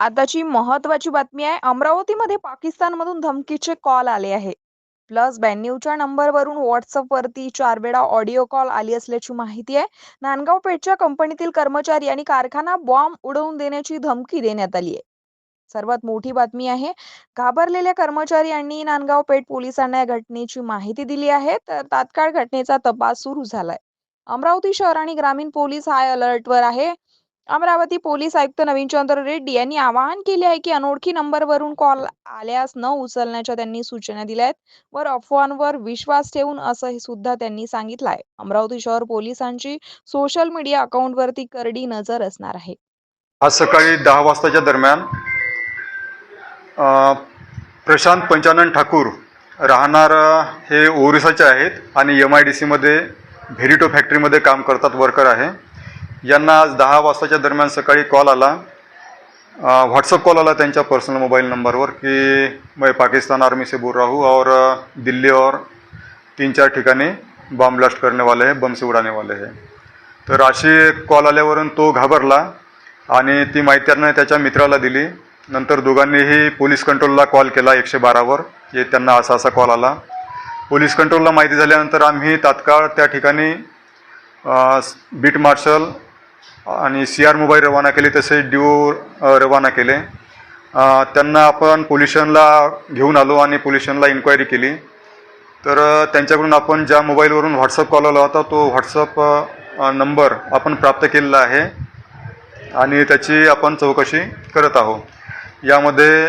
आताची महत्वाची बातमी आहे. अमरावतीमध्ये पाकिस्तानमधून धमकीचे कॉल आले आहे. प्लस ब्याण्णवच्या नंबरवरून व्हॉट्सअपवरती चार वेळा ऑडिओ कॉल आली असल्याची माहिती आहे. नांदगाव पेठच्या कंपनीतील कर्मचारी आणि कारखाना बॉम्ब उडवून देण्याची धमकी देण्यात आली आहे. सर्वात मोठी बातमी आहे. घाबरलेल्या कर्मचाऱ्यांनी नांदगाव पेठ पोलिसांना या घटनेची माहिती दिली आहे. तर तात्काळ घटनेचा तपास सुरू झालाय. अमरावती शहर आणि ग्रामीण पोलीस हाय अलर्टवर आहे. अमरावती पोलीस आयुक्त नवीनचंद्र रेड्डी यांनी आवाहन केले आहे की अनोळखी नंबरवरून कॉल आल्यास न उचलण्याच्या त्यांनी सूचना दिल्या आहेत. वर अफवांवर विश्वास ठेवून असं सुद्धा त्यांनी सांगितलं आहे. अमरावती शहर पोलिसांची सोशल मीडिया अकाउंटवरती करडी नजर असणार आहे. आज सकाळी दहा वाजताच्या दरम्यान प्रशांत पंचानन ठाकूर राहणार हे ओरिसाचे आहेत आणि एम आय डी सीमध्ये व्हेरिटो फॅक्टरीमध्ये काम करतात वर्कर आहे. यांना आज दहा वाजताच्या दरम्यान सकाळी कॉल आला. व्हॉट्सअप कॉल आला त्यांच्या पर्सनल मोबाईल नंबरवर की मैं पाकिस्तान आर्मी से बोल रहा हूँ और दिल्ली और तीन चार ठिकाणी बॉम्ब ब्लास्ट करने वाले हैं बम से उडाने वाले हैं. तर अशी कॉल आल्यावरून तो घाबरला आणि ती माहिती त्यानं त्याच्या मित्राला दिली. नंतर दोघांनीही पोलीस कंट्रोलला कॉल केला एकशे बारावर की त्यांना असा असा कॉल आला. पोलीस कंट्रोलला माहिती झाल्यानंतर आम्ही तात्काळ त्या ठिकाणी बीट मार्शल आणि सी आर मोबाईल रवाना केले तसे ड्यू रवाना केले. त्यांना आपण पोल्युशनला घेऊन आलो आणि पोल्युशनला इन्क्वायरी केली. तर त्यांच्याकडून आपण ज्या मोबाईलवरून व्हॉट्सअप कॉल आला होता तो व्हॉट्सअप नंबर आपण प्राप्त केलेला आहे. आणि त्याची आपण चौकशी करत आहोत. यामध्ये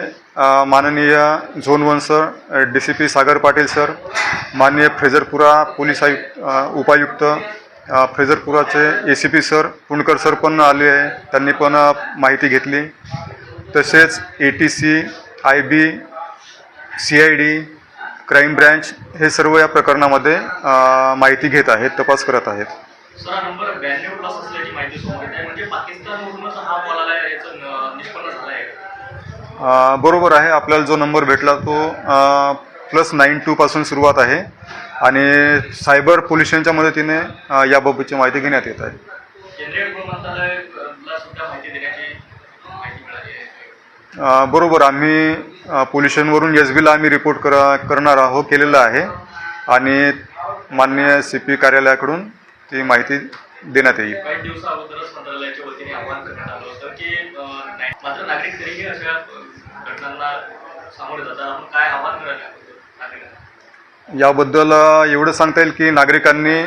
माननीय zone one sir D C P Sagar Patil sir माननीय फ्रेझरपुरा पोलीस आयुक्त उपायुक्त अ, फ्रेझरपुराचे A C P sir Punkar sir पण आले आहे. त्यांनी पण माहिती घेतली. तसेच A T C I B C I D crime branch हे सर्व या प्रकरणामध्ये माहिती घेत आहेत तपास करत आहेत. हा म्हणजे बरोबर आहे. आपल्याला जो नंबर भेटला तो प्लस नाईन टूपासून सुरुवात आहे. आणि सायबर पोल्युशनच्या मदतीने याबाबतची माहिती घेण्यात येत आहे. बरोबर आम्ही पोल्युशनवरून एस बीला आम्ही रिपोर्ट करा करणार आहोत केलेलं आहे. आणि माननीय सी पी कार्यालयाकडून ती माहिती देण्यात येईल. नागरिक तरीही अशा अं, घटनांना सामोरे जातात. आपण काय आवाहन करायला याबद्दल एवढं सांगता येईल की नागरिकांनी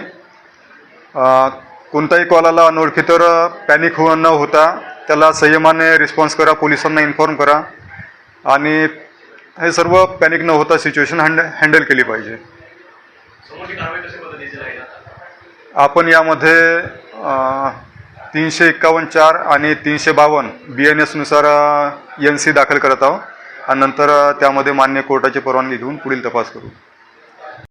कोणताही कॉलाला अनोळखी तर पॅनिक हो न होता त्याला संयमाने रिस्पॉन्स करा पोलिसांना इन्फॉर्म करा आणि हे सर्व पॅनिक न होता सिच्युएशन हँड हँडल केली पाहिजे. आपण यामध्ये तीनशे एक्कावन्न चार आणि तीनशे बावन्न बी एन एसनुसार एन सी दाखल करत आहोत. आणि नंतर त्यामध्ये मान्य कोर्टाची परवानगी घेऊन पुढील तपास करू.